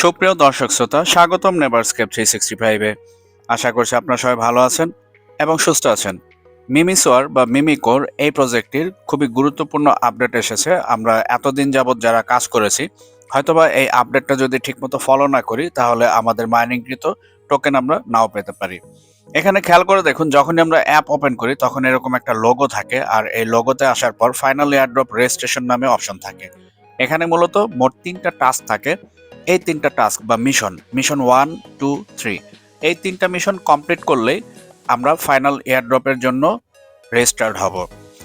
সুপ্রিয় দর্শক শ্রোতা, স্বাগতম নেভারস্কেপ থ্রি সিক্সটি ফাইভে আশা করছি আপনারা সবাই ভালো আছেন এবং সুস্থ আছেন। মিমিসোয়ার বা মিমিকোর এই প্রজেক্টটির খুবই গুরুত্বপূর্ণ আপডেট এসেছে। আমরা এতদিন যাবৎ যারা কাজ করেছি, হয়তোবা এই আপডেটটা যদি ঠিকমতো ফলো না করি, তাহলে আমাদের মাইনিংকৃত টোকেন আমরা নাও পেতে পারি। এখানে খেয়াল করে দেখুন, যখনই আমরা অ্যাপ ওপেন করি, তখন এরকম একটা লোগো থাকে, আর এই লোগোতে আসার পর ফাইনাল এয়ারড্রপ রেজিস্ট্রেশন নামে অপশন থাকে। এখানে মূলত মোট তিনটা টাস্ক থাকে। এই তিনটা টাস্ক বা mission mission one two three এই তিনটা মিশন কমপ্লিট করলেই আমরা ফাইনাল এয়ারড্রপের জন্য রেজিস্টার্ড হব।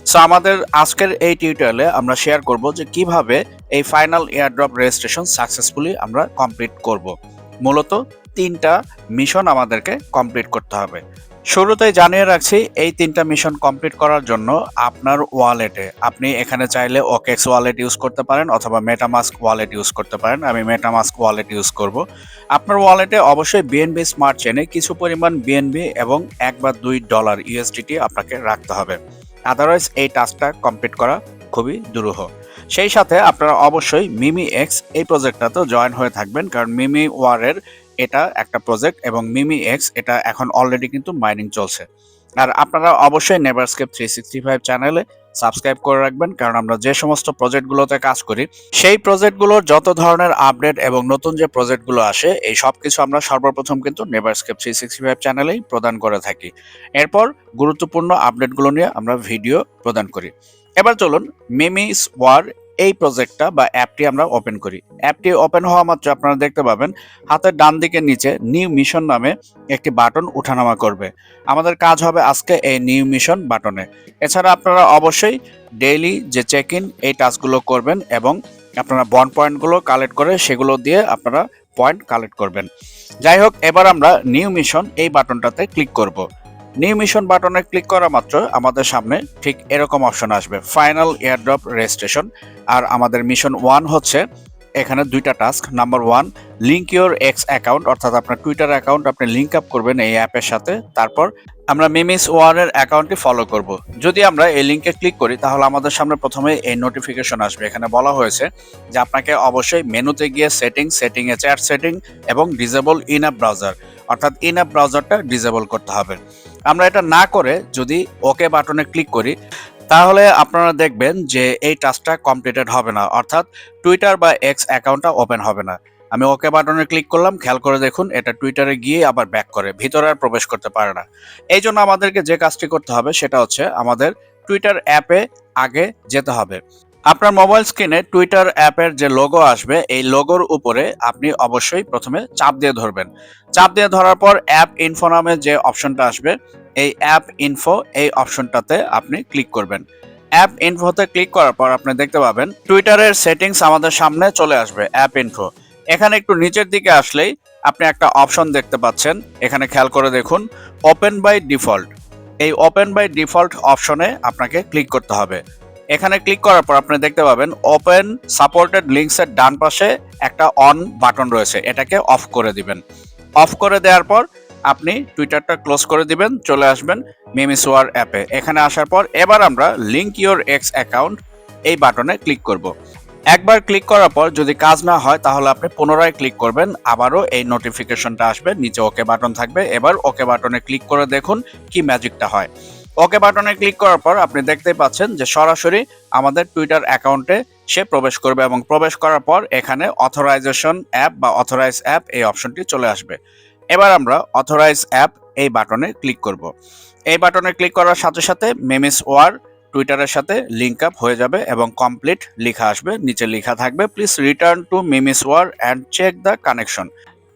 সো আমাদের আজকের এই টিউটোরিয়ালে আমরা শেয়ার করব যে কীভাবে এই ফাইনাল এয়ারড্রপ রেজিস্ট্রেশন সাকসেসফুলি আমরা কমপ্লিট করব। মূলত তিনটা মিশন আমাদেরকে কমপ্লিট করতে হবে। শুরুতেই জানিয়ে রাখছি, এই তিনটা মিশন কমপ্লিট করার জন্য আপনার ওয়ালেটে আপনি এখানে চাইলে ওকেক্স ওয়ালেট ইউজ করতে পারেন অথবা মেটামাস্ক ওয়ালেট ইউজ করতে পারেন। আমি মেটামাস্ক ওয়ালেট ইউজ করব। আপনার ওয়ালেটে অবশ্যই বিএনবি স্মার্ট চেনে কিছু পরিমাণ বিএনবি এবং এক বা দুই ডলার ইউএসডিটি আপনাকে রাখতে হবে। আদারওয়াইজ এই টাস্কটা কমপ্লিট করা খুবই দুরূহ। সেই সাথে আপনারা অবশ্যই মিমি এক্স এই প্রজেক্টটাতেও জয়েন হয়ে থাকবেন, কারণ মিমি ওয়ারের এটা একটা প্রজেক্ট এবং মিমি এক্স এটা এখন অলরেডি কিন্তু মাইনিং চলছে। আর আপনারা অবশ্যই নেভারস্কেপ থ্রি সিক্সটি ফাইভ চ্যানেলে সাবস্ক্রাইব করে রাখবেন, কারণ আমরা যে সমস্ত প্রজেক্টগুলোতে কাজ করি, সেই প্রজেক্টগুলোর যত ধরনের আপডেট এবং নতুন যে প্রজেক্টগুলো আসে, এই সব কিছু আমরা সর্বপ্রথম কিন্তু নেভারস্কেপ থ্রি সিক্সটি ফাইভ চ্যানেলেই প্রদান করে থাকি। এরপর গুরুত্বপূর্ণ আপডেটগুলো নিয়ে আমরা ভিডিও প্রদান করি। এবার চলুন মিমিস ওয়ার এই প্রজেক্টটা বা অ্যাপটি আমরা ওপেন করি। অ্যাপটি ওপেন হওয়া মাত্র আপনারা দেখতে পাবেন, হাতের ডান দিকের নিচে নিউ মিশন নামে একটি বাটন উঠানামা করবে। আমাদের কাজ হবে আজকে এই নিউ মিশন বাটনে এছাড়া আপনারা অবশ্যই ডেইলি যে চেক ইন এই টাস্কগুলো করবেন এবং আপনারা বন পয়েন্টগুলো কালেক্ট করে সেগুলো দিয়ে আপনারা পয়েন্ট কালেক্ট করবেন। যাই হোক, এবার আমরা নিউ মিশন এই বাটনটাতে ক্লিক করব। নিউ মিশন বাটনে ক্লিক করা মাত্র আমাদের সামনে ঠিক এরকম অপশন আসবে। ফাইনাল এয়ারড্রপ রেজিস্ট্রেশন আর আমাদের মিশন ওয়ান হচ্ছে এখানে দুইটা task. Number one link your X account অর্থাৎ আপনার টুইটার অ্যাকাউন্ট আপনি লিঙ্ক আপ করবেন এই অ্যাপের সাথে। তারপর আমরা মিমিস ওয়ানের অ্যাকাউন্টটি ফলো করব। যদি আমরা এই লিঙ্কে ক্লিক করি, তাহলে আমাদের সামনে প্রথমে এই নোটিফিকেশন আসবে। এখানে বলা হয়েছে যে আপনাকে অবশ্যই মেনুতে গিয়ে সেটিং সেটিং এ চ্যাট সেটিং এবং ডিজেবল ইন অ্যাপ ব্রাউজার অর্থাৎ ইন অ্যাপ ব্রাউজারটা ডিজেবল করতে হবে। আমরা এটা না করে যদি ওকে বাটনে ক্লিক করি তাহলে আপনারা দেখবেন যে এই টাস্কটা কমপ্লিটেড হবে না। অর্থাৎ টুইটার বা এক্স অ্যাকাউন্টটা ওপেন হবে না। আমি ওকে বাটনে ক্লিক করলাম, খেয়াল করে দেখুন, এটা টুইটারে গিয়ে আবার ব্যাক করে, ভিতরে আর প্রবেশ করতে পারে না। এই জন্য আমাদেরকে যে কাজটি করতে হবে, সেটা হচ্ছে আমাদের টুইটার অ্যাপে আগে যেতে হবে। আপনার মোবাইল স্ক্রিনে টুইটার অ্যাপের যে লোগো আসবে, এই লোগোর উপরে আপনি অবশ্যই প্রথমে চাপ দিয়ে ধরবেন। চাপ দিয়ে ধরার পর অ্যাপ ইনফো নামে যে অপশনটা আসবে, এই অ্যাপ ইনফো এই অপশনটাতে আপনি ক্লিক করবেন। অ্যাপ ইনফোতে ক্লিক করার পর আপনি দেখতে পাবেন টুইটারের সেটিংস আমাদের সামনে চলে আসবে অ্যাপ ইনফো এখানে একটু নিচের দিকে আসলেই আপনি একটা অপশন দেখতে পাচ্ছেন, এখানে খেয়াল করে দেখুন ওপেন বাই ডিফল্ট এই ওপেন বাই ডিফল্ট অপশনে আপনাকে ক্লিক করতে হবে। এখানে ক্লিক করার পর আপনি দেখতে পাবেন ওপেন সাপোর্টেড লিঙ্কসের ডান পাশে একটা অন বাটন রয়েছে, এটাকে অফ করে দিবেন। অফ করে দেওয়ার পর আপনি টুইটারটা ক্লোজ করে দিবেন, চলে আসবেন মিমিসোয়ার অ্যাপে এখানে আসার পর এবার আমরা লিঙ্ক ইওর এক্স অ্যাকাউন্ট এই বাটনে ক্লিক করব। একবার ক্লিক করার পর যদি কাজ না হয়, তাহলে আপনি পুনরায় ক্লিক করবেন, আবারও এই নোটিফিকেশনটা আসবে, নিচে ওকে বাটন থাকবে। এবার ওকে বাটনে ক্লিক করে দেখুন কি ম্যাজিকটা হয়। ওকে বাটনে ক্লিক করার পর আপনি দেখতেই পাচ্ছেন যে সরাসরি আমাদের টুইটার অ্যাকাউন্টে সে প্রবেশ করবে এবং প্রবেশ করার পর এখানে অথরাইজেশন অ্যাপ বা অথরাইজ অ্যাপ এই অপশনটি চলে আসবে। এবার আমরা অথরাইজ অ্যাপ এই বাটনে ক্লিক করব। এই বাটনে ক্লিক করার সাথে সাথে মেমিস ওয়ার টুইটারের সাথে লিঙ্ক আপ হয়ে যাবে এবং কমপ্লিট লেখা আসবে, নিচে লেখা থাকবে please return to Memes War and check the connection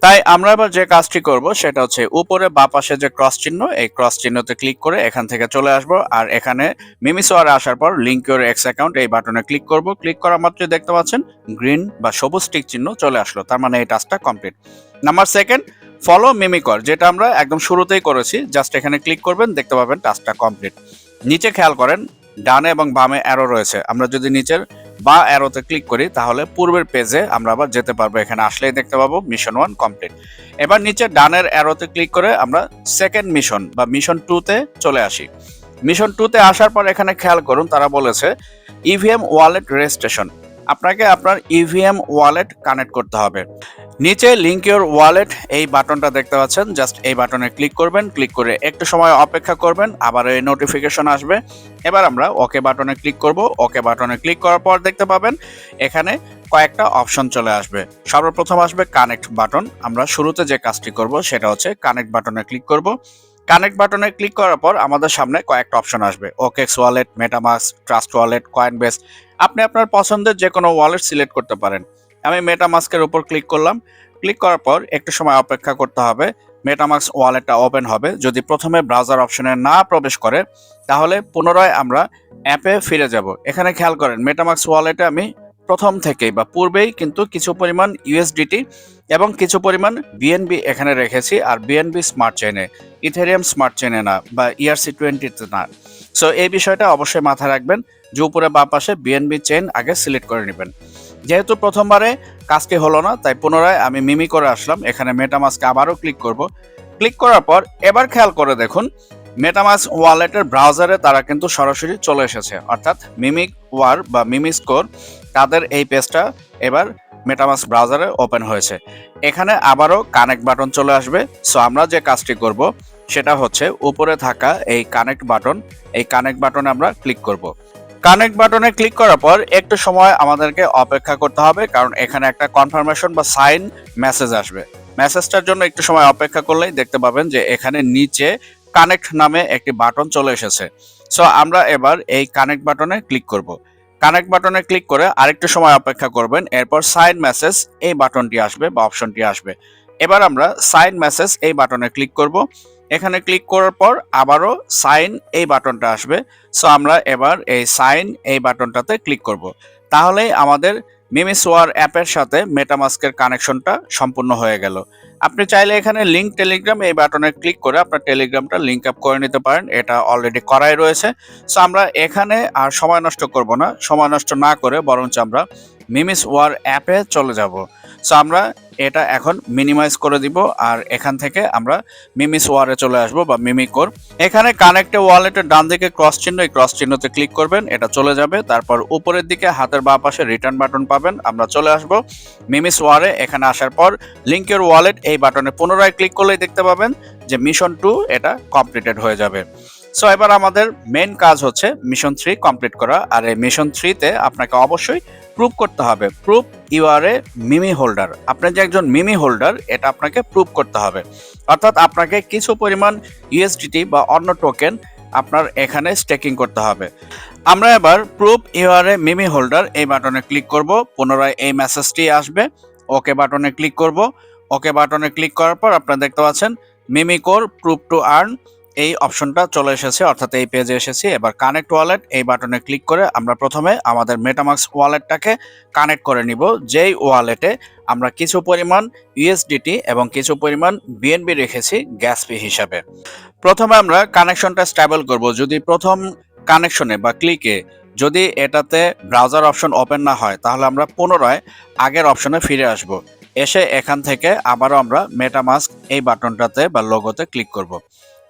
তাই আমরা এবার যে কাজটি করব সেটা হচ্ছে উপরে বা পাশে যে ক্রস চিহ্ন, এই ক্রস চিহ্নতে ক্লিক করে এখান থেকে চলে আসব। আর এখানে মিমিসোয়ারে আসার পর লিঙ্ক ইউর এক্স অ্যাকাউন্ট এই বাটনে ক্লিক করব। ক্লিক করা মাত্রই দেখতে পাচ্ছেন গ্রিন বা সবুজ টিক চিহ্ন চলে আসলো। তার মানে এই টাস্কটা complete number second follow MemeCore যেটা আমরা একদম শুরুতেই করেছি। জাস্ট এখানে ক্লিক করবেন, দেখতে পাবেন টাস্কটা কমপ্লিট নিচে খেয়াল করেন, ডানে এবং বামে অ্যারো রয়েছে। আমরা যদি নিচের বা অ্যারোতে ক্লিক করি, তাহলে পূর্বের পেজে আমরা আবার যেতে পারব। এখানে আসলেই দেখতে পাবো মিশন ওয়ান কমপ্লিট এবার নিচে ডানের অ্যারোতে ক্লিক করে আমরা সেকেন্ড মিশন বা মিশন টুতে চলে আসি। মিশন টুতে আসার পর এখানে খেয়াল করুন, তারা বলেছে ইভিএম ওয়ালেট রেজিস্ট্রেশন আপনাকে আপনার ইভিএম ওয়ালেট কানেক্ট করতে হবে। নিচে লিঙ্ক ইউর ওয়ালেট এই বাটনটা দেখতে পাচ্ছেন। জাস্ট এই বাটনে ক্লিক করবেন ক্লিক করে একটু সময় অপেক্ষা করবেন, আবার এই নোটিফিকেশন আসবে। এবার আমরা ওকে বাটনে ক্লিক করব। ওকে বাটনে ক্লিক করার পর দেখতে পাবেন, এখানে কয়েকটা অপশন চলে আসবে। সর্বপ্রথম আসবে কানেক্ট বাটন আমরা শুরুতে যে কাজটি করব, সেটা হচ্ছে কানেক্ট বাটনে ক্লিক করব। কানেক্ট বাটনে ক্লিক করার পর আমাদের সামনে কয়েকটা অপশন আসবে। OKX wallet MetaMask Trust Wallet Coinbase আপনি আপনার পছন্দের যে কোনো ওয়ালেট সিলেক্ট করতে পারেন। আমি মেটামাস্কের উপর ক্লিক করলাম। ক্লিক করার পর একটু সময় অপেক্ষা করতে হবে। মেটামাক্স ওয়ালেটটা ওপেন হবে। যদি প্রথমে ব্রাউজার অপশনে না প্রবেশ করে, তাহলে পুনরায় আমরা অ্যাপে ফিরে যাব। এখানে খেয়াল করেন মেটামাক্স ওয়ালেটে আমি প্রথম থেকেই বা পূর্বেই কিন্তু কিছু পরিমাণ ইউএসডিটি এবং কিছু পরিমাণ বিএনবি এখানে রেখেছি, আর বিএনবি স্মার্ট চেনে ইথেরিয়াম স্মার্ট চেনে না বা E ইআরসি টোয়েন্টিতে না। সো এই বিষয়টা অবশ্যই মাথায় রাখবেন। যে উপরে বা পাশে বিএনবি চেন আগে সিলেক্ট করে নেবেন। যেহেতু প্রথমবারে কাজটি হলো না, তাই পুনরায় আমি মিমি করে আসলাম। এখানে মেটামাস্কে আবারও ক্লিক করব। ক্লিক করার পর এবার খেয়াল করে দেখুন মেটামাস ওয়ালেটের ব্রাউজারে তারা কিন্তু সরাসরি চলে এসেছে। অর্থাৎ মিমিক ওয়ার বা মিমি স্কোর তাদের এই পেজটা এবার মেটামাস ব্রাউজারে ওপেন হয়েছে। এখানে আবারও কানেক্ট বাটন চলে আসবে। সো আমরা যে কাজটি করব, সেটা হচ্ছে উপরে থাকা এই কানেক্ট বাটন এই কানেক্ট বাটনে আমরা ক্লিক করব। কানেক্ট বাটনে ক্লিক করার পর একটু সময় আমাদেরকে অপেক্ষা করতে হবে, কারণ এখানে একটা কনফার্মেশন বা সাইন মেসেজ আসবে। মেসেজটার জন্য একটু সময় অপেক্ষা করলেই দেখতে পাবেন যে এখানে নিচে কানেক্ট নামে একটি বাটন চলে এসেছে। সো আমরা এবার এই কানেক্ট বাটনে ক্লিক করব। কানেক্ট বাটনে ক্লিক করে আরেকটু সময় অপেক্ষা করবেন, এরপর সাইন মেসেজ এই বাটনটি আসবে বা অপশনটি আসবে। এবার আমরা সাইন মেসেজ এই বাটনে ক্লিক করব। এখানে ক্লিক করার পর আবারও সাইন এই বাটনটা আসবে। সো আমরা এবার এই সাইন এই বাটনটাতে ক্লিক করব। তাহলেই আমাদের মিমিসোয়ার অ্যাপের সাথে মেটামাস্কের কানেকশনটা সম্পূর্ণ হয়ে গেল। আপনি চাইলে এখানে লিঙ্ক টেলিগ্রাম এই বাটনে ক্লিক করে আপনার টেলিগ্রামটা লিঙ্ক আপ করে নিতে পারেন। এটা অলরেডি করাই রয়েছে। সো আমরা এখানে আর সময় নষ্ট করব না। সময় নষ্ট না করে বরঞ্চ আমরা মিমিস ওয়ার অ্যাপে চলে যাব। সো আমরা এটা এখন মিনিমাইজ করে দিব আর এখান থেকে আমরা মিমিস ওয়ারে চলে আসব বা মিমি কোর এখানে কানেক্টে ওয়ালেটের ডান দিকে ক্রস চিহ্ন, এই ক্রস চিহ্নতে ক্লিক করবেন, এটা চলে যাবে। তারপর উপরের দিকে হাতের বাঁ পাশে রিটার্ন বাটন পাবেন, আমরা চলে আসব মিমিস ওয়ারে এখানে আসার পর লিঙ্কের ওয়ালেট এই বাটনে পুনরায় ক্লিক করলেই দেখতে পাবেন যে মিশন টু এটা কমপ্লিটেড হয়ে যাবে। সো এবার আমাদের মেন কাজ হচ্ছে মিশন থ্রি কমপ্লিট করা। আর এই মিশন থ্রিতে আপনাকে অবশ্যই প্রুভ করতে হবে। Prove you are a meme holder আপনি যে একজন মিমি হোল্ডার এটা আপনাকে প্রুভ করতে হবে। অর্থাৎ আপনাকে কিছু পরিমাণ ইউএসডিটি বা অন্য টোকেন আপনার এখানে স্টেকিং করতে হবে। আমরা এবার prove you are a meme holder এই বাটনে ক্লিক করব। পুনরায় এই মেসেজটি আসবে। ওকে বাটনে ক্লিক করব। ওকে বাটনে ক্লিক করার পর আপনারা দেখতে পাচ্ছেন মিমি কোর প্রুভ টু আর্ন এই অপশনটা চলে এসেছে, অর্থাৎ এই পেজে এসেছি। এবার কানেক্ট ওয়ালেট এই বাটনে ক্লিক করে আমরা প্রথমে আমাদের মেটামাক্স ওয়ালেটটাকে কানেক্ট করে নিব। যেই ওয়ালেটে আমরা কিছু পরিমাণ ইউএসডিটি এবং কিছু পরিমাণ বিএনবি রেখেছি গ্যাস ফি হিসাবে। প্রথমে আমরা কানেকশনটা স্টেবল করব। যদি প্রথম কানেকশনে বা ক্লিকে যদি এটাতে ব্রাউজার অপশন ওপেন না হয়, তাহলে আমরা পুনরায় আগের অপশনে ফিরে আসব। এসে এখান থেকে আবারও আমরা মেটামাস্ক এই বাটনটাতে বা লোগোতে ক্লিক করব।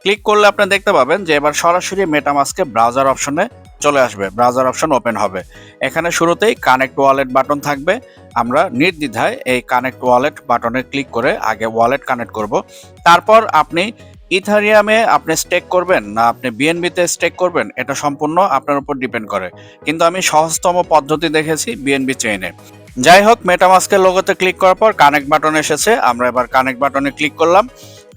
ক্লিক করলে আপনি দেখতে পাবেন যে এবার সরাসরি মেটামাস্কে ব্রাউজার অপশনে চলে আসবে ব্রাউজার অপশন ওপেন হবে। এখানে শুরুতেই কানেক্ট ওয়ালেট বাটন থাকবে। আমরা নির্দ্বিধায় এই কানেক্ট ওয়ালেট বাটনে ক্লিক করে আগে ওয়ালেট কানেক্ট করব। তারপর আপনি ইথারিয়ামে আপনি স্টেক করবেন না আপনি বিএনবিতে স্টেক করবেন, এটা সম্পূর্ণ আপনার উপর ডিপেন্ড করে। কিন্তু আমি সহজতম পদ্ধতি দেখেছি বিএনবি চেইনে যাই হোক মেটামাস্কের লোগোতে ক্লিক করার পর কানেক্ট বাটন এসেছে। আমরা এবার কানেক্ট বাটনে ক্লিক করলাম।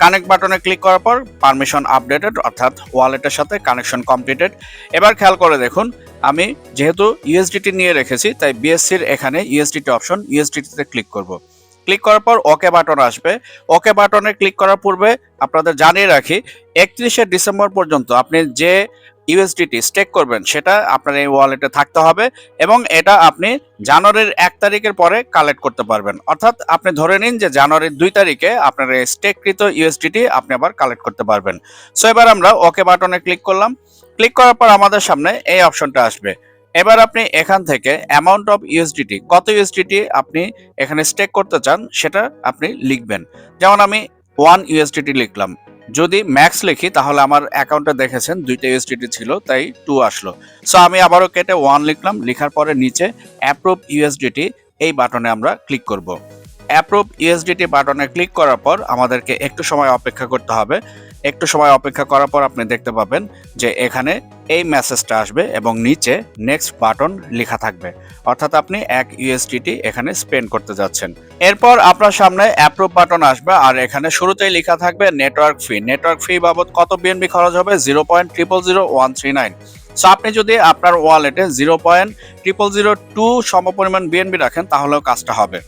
কানেক্ট বাটনে ক্লিক করার পর পারমিশন আপডেটেড অর্থাৎ ওয়ালেটের সাথে কানেকশন কমপ্লিটেড এবার খেয়াল করে দেখুন, আমি যেহেতু ইউএসডিটি নিয়ে রেখেছি, তাই বিএসসির এখানে ইউএসডিটি অপশন ইউএসডিটিতে ক্লিক করব। ক্লিক করার পর ওকে বাটন আসবে। ওকে বাটনে ক্লিক করার পূর্বে আপনাদের জানিয়ে রাখি, একত্রিশে ডিসেম্বর পর্যন্ত আপনি যে ইউএসডিটি স্টেক করবেন, সেটা আপনার এই ওয়ালেটে থাকতে হবে এবং এটা আপনি জানুয়ারির এক তারিখের পরে কালেক্ট করতে পারবেন। অর্থাৎ আপনি ধরে নিন যে জানুয়ারির দুই তারিখে আপনার এই স্টেককৃত ইউএসডিটি আপনি আবার কালেক্ট করতে পারবেন। সো এবার আমরা ওকে বাটনে ক্লিক করলাম। ক্লিক করার পর আমাদের সামনে এই অপশনটা আসবে। এবার আপনি এখান থেকে অ্যামাউন্ট অফ ইউএসডিটি কত ইউএসডিটি আপনি এখানে স্টেক করতে চান, সেটা আপনি লিখবেন। যেমন আমি ওয়ান ইউএসডিটি লিখলাম। যদি ম্যাক্স লিখি, তাহলে আমার অ্যাকাউন্টে দেখেছেন দুইটা ইউএসডিটি ছিল, তাই টু আসলো। সো আমি আবারও কেটে ওয়ান লিখলাম, লিখার পরে নিচে অ্যাপ্রুভ ইউএসডিটি এই বাটনে আমরা ক্লিক করব। অ্যাপ্রুভ ইউএসডিটি বাটনে ক্লিক করার পর আমাদেরকে একটু সময় অপেক্ষা করতে হবে। একটু সময় অপেক্ষা করার পর আপনি দেখতে পাবেন যে এখানে এই মেসেজটা আসবে এবং নিচে নেক্সট বাটন লেখা থাকবে। অর্থাৎ আপনি এক ইউএসডিটি এখানে স্পেন্ড করতে যাচ্ছেন। এরপর আপনার সামনে অ্যাপ্রুভ বাটন আসবে আর এখানে শুরুতেই লেখা থাকবে নেটওয়ার্ক ফি নেটওয়ার্ক ফি বাবদ কত বিএনবি খরচ হবে? Zero point triple zero one three nine so আপনি যদি আপনার ওয়ালেটে zero point triple zero two সমপরিমাণ বিএনবি রাখেন, তাহলেও কাজটা হবে।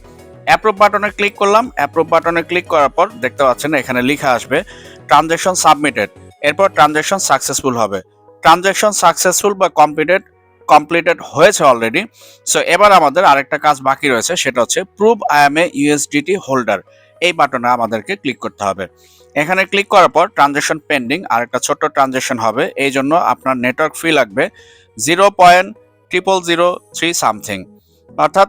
অ্যাপ্রুভ বাটনে ক্লিক করলাম। অ্যাপ্রুভ বাটনে ক্লিক করার পর দেখতে পাচ্ছেন এখানে লেখা আসবে ট্রানজ্যাকশন সাবমিটেড এরপর ট্রানজ্যাকশন সাকসেসফুল হবে। ট্রানজ্যাকশন সাকসেসফুল বা কমপ্লিটেড কমপ্লিটেড হয়েছে অলরেডি সো এবার আমাদের আরেকটা কাজ বাকি রয়েছে, সেটা হচ্ছে prove I am a USDT holder এই বাটনে আমাদেরকে ক্লিক করতে হবে। এখানে ক্লিক করার পর ট্রানজ্যাকশন পেন্ডিং আর একটা ছোট্ট ট্রানজ্যাকশন হবে, এই জন্য আপনার নেটওয়ার্ক ফি লাগবে zero point triple zero three something অর্থাৎ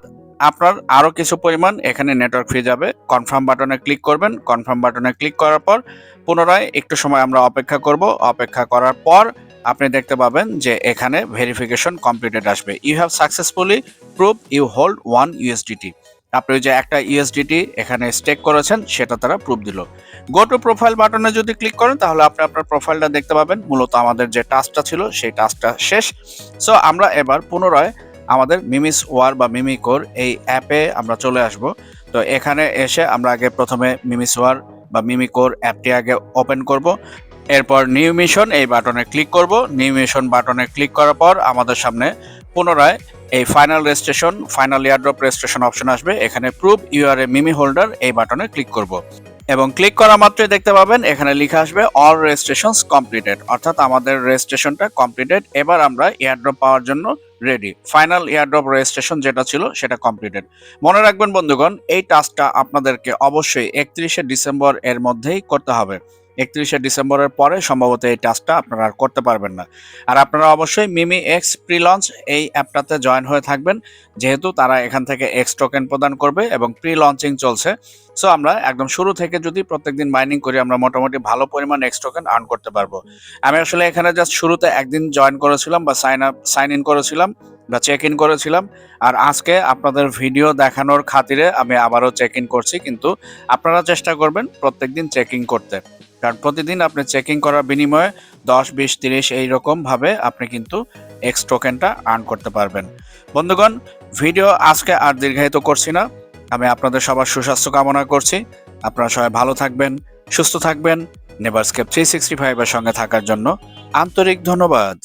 আপনার আরও কিছু পরিমাণ এখানে নেটওয়ার্ক ফি যাবে। কনফার্ম বাটনে ক্লিক করবেন। কনফার্ম বাটনে ক্লিক করার পর পুনরায় একটু সময় আমরা অপেক্ষা করব। অপেক্ষা করার পর আপনি দেখতে পাবেন যে এখানে ভেরিফিকেশন কমপ্লিটেড আসবে। You have successfully prove you hold one USDT আপনি যে একটা ইউএসডিটি এখানে স্টেক করেছেন, সেটা তারা প্রুফ দিল। গো টু প্রোফাইল বাটনে যদি ক্লিক করেন, তাহলে আপনি আপনার প্রোফাইলটা দেখতে পাবেন। মূলত আমাদের যে টাস্কটা ছিল, সেই টাস্কটা শেষ। সো আমরা এবার পুনরায় আমাদের মিমিস ওয়ার বা মিমিকোর এই অ্যাপে আমরা চলে আসব। তো এখানে এসে আমরা আগে প্রথমে মিমিস ওয়ার বা মিমিকোর অ্যাপটি আগে ওপেন করব। এরপর নিউ মিশন এই বাটনে ক্লিক করব। নিউ মিশন বাটনে ক্লিক করার পর আমাদের সামনে পুনরায় এই final registration, final year drop registration option আসবে। এখানে prove you are a Mimi holder এই বাটনে ক্লিক করব। এবং ক্লিক করা মাত্রই দেখতে পাবেন এখানে লেখা আসবে অল রেজিস্ট্রেশনস কমপ্লিটেড। অর্থাৎ আমাদের রেজিস্ট্রেশনটা কমপ্লিটেড। এবার আমরা এয়ারড্রপ পাওয়ার জন্য রেডি ফাইনাল এয়ারড্রপ রেজিস্ট্রেশন যেটা ছিল, সেটা কমপ্লিটেড মনে রাখবেন বন্ধুগণ, এই টাস্কটা আপনাদেরকে অবশ্যই একত্রিশে ডিসেম্বর এর মধ্যেই করতে হবে। একত্রিশে ডিসেম্বরের পরে সম্ভবত এই টাস্কটা আপনারা আর করতে পারবেন না। আর আপনারা অবশ্যই মিমি এক্স প্রি লঞ্চ এই অ্যাপটাতে জয়েন হয়ে থাকবেন, যেহেতু তারা এখান থেকে এক্স টোকেন প্রদান করবে এবং প্রি লঞ্চিং চলছে। সো আমরা একদম শুরু থেকে যদি প্রত্যেকদিন মাইনিং করি, আমরা মোটামুটি ভালো পরিমাণ এক্স টোকেন আর্ন করতে পারব। আমি আসলে এখানে জাস্ট শুরুতে একদিন জয়েন করেছিলাম বা সাইন আপ, সাইন ইন করেছিলাম বা চেক ইন করেছিলাম। আর আজকে আপনাদের ভিডিও দেখানোর খাতিরে আমি আবারও চেক ইন করছি, কিন্তু আপনারা চেষ্টা করবেন প্রত্যেকদিন চেকিং করতে। কারণ প্রতিদিন আপনি চেকিং করার বিনিময়ে দশ, বিশ, তিরিশ এইরকমভাবে আপনি কিন্তু এক্স টোকেনটা আর্ন করতে পারবেন। বন্ধুগণ ভিডিও আজকে আর দীর্ঘায়িত করছি না। আমি আপনাদের সবার সুস্বাস্থ্য কামনা করছি। আপনারা সবাই ভালো থাকবেন, সুস্থ থাকবেন নেভারস্কেপ থ্রি সিক্সটি ফাইভের সঙ্গে থাকার জন্য। আন্তরিক ধন্যবাদ।